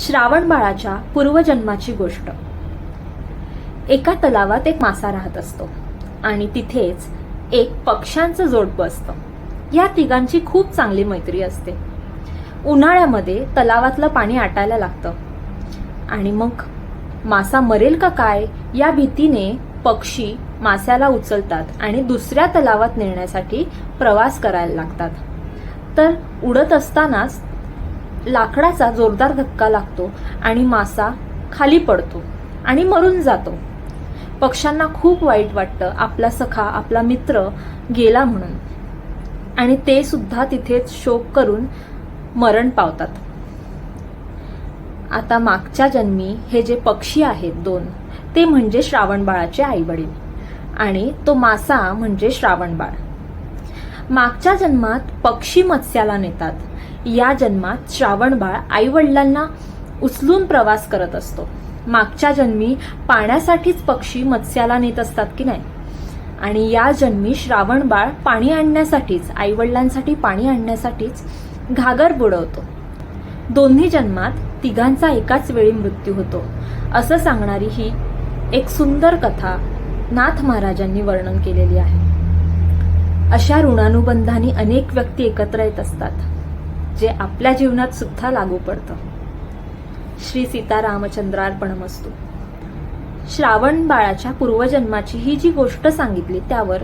श्रावण बाळाच्या पूर्वजन्माची गोष्ट. एका तलावात एक मासा राहत असतो आणि तिथेच एक पक्ष्यांचं जोडपं असतं. या तिघांची खूप चांगली मैत्री असते. उन्हाळ्यामध्ये तलावातलं पाणी आटायला लागतं. आणि मग मासा मरेल का काय या भीतीने पक्षी मास्याला उचलतात आणि दुसऱ्या तलावात नेण्यासाठी प्रवास करायला लागतात. तर उडत असतानाच लाकडाचा जोरदार धक्का लागतो आणि मासा खाली पडतो आणि मरून जातो. पक्ष्यांना खूप वाईट वाटतं आपला सखा आपला मित्र गेला म्हणून. आणि ते सुद्धा तिथेच शोक करून मरण पावतात. आता मागच्या जन्मी हे जे पक्षी आहेत दोन ते म्हणजे श्रावण बाळाचे आई वडील आणि तो मासा म्हणजे श्रावण बाळ. मागच्या जन्मात पक्षी मत्स्याला नेतात. या जन्मात श्रावण बाळ आई वडिलांना उचलून प्रवास करत असतो. मागच्या जन्मी पाण्यासाठीच पक्षी मत्स्याला नेत असतात की नाही? आणि या जन्मी श्रावण बाळ पाणी आणण्यासाठीच आई वडिलांसाठी पाणी आणण्यासाठीच घागर बुडवतो. दोन्ही जन्मात तिघांचा एकाच वेळी मृत्यू होतो. असं सांगणारी ही एक सुंदर कथा नाथ महाराजांनी वर्णन केलेली आहे. अशा ऋणानुबंधाने अनेक व्यक्ती एकत्र येत असतात. जे आपल्या जीवनात सुद्धा लागू पडतं. श्री सीतारामचंद्रार्पणमस्तू श्रावण बाळाच्या पूर्वजन्माची ही जी गोष्ट सांगितली त्यावर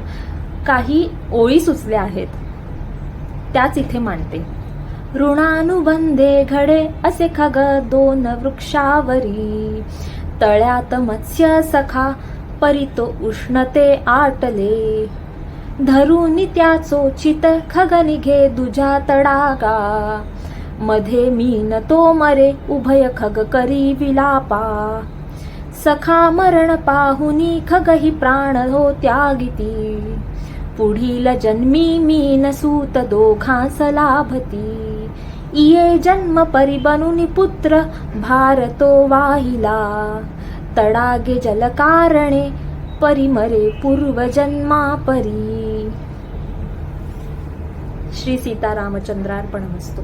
काही ओळी सुचल्या आहेत. त्याच इथे मांडते. ऋणानुबंधे घडे असे खग दोन वृक्षावरी. तळ्यात मत्स्य सखा परितो उष्णते आटले. धरून त्याचो चित खग निघे दुजा तडागा. मध्ये मीन तो मरे उभय खग करी विलापा. सखा मरण पाहुनी खगही प्राण हो त्यागिती. पुढील जन्मी मीन सूत दोघांस लाभती. इये जन्म परिबनुनी पुत्र भारतो वाहिला. तडागे जलकारणे परिमरे पूर्वजन्मा परी. श्री सीतारामचंद्रार्पणमस्तू.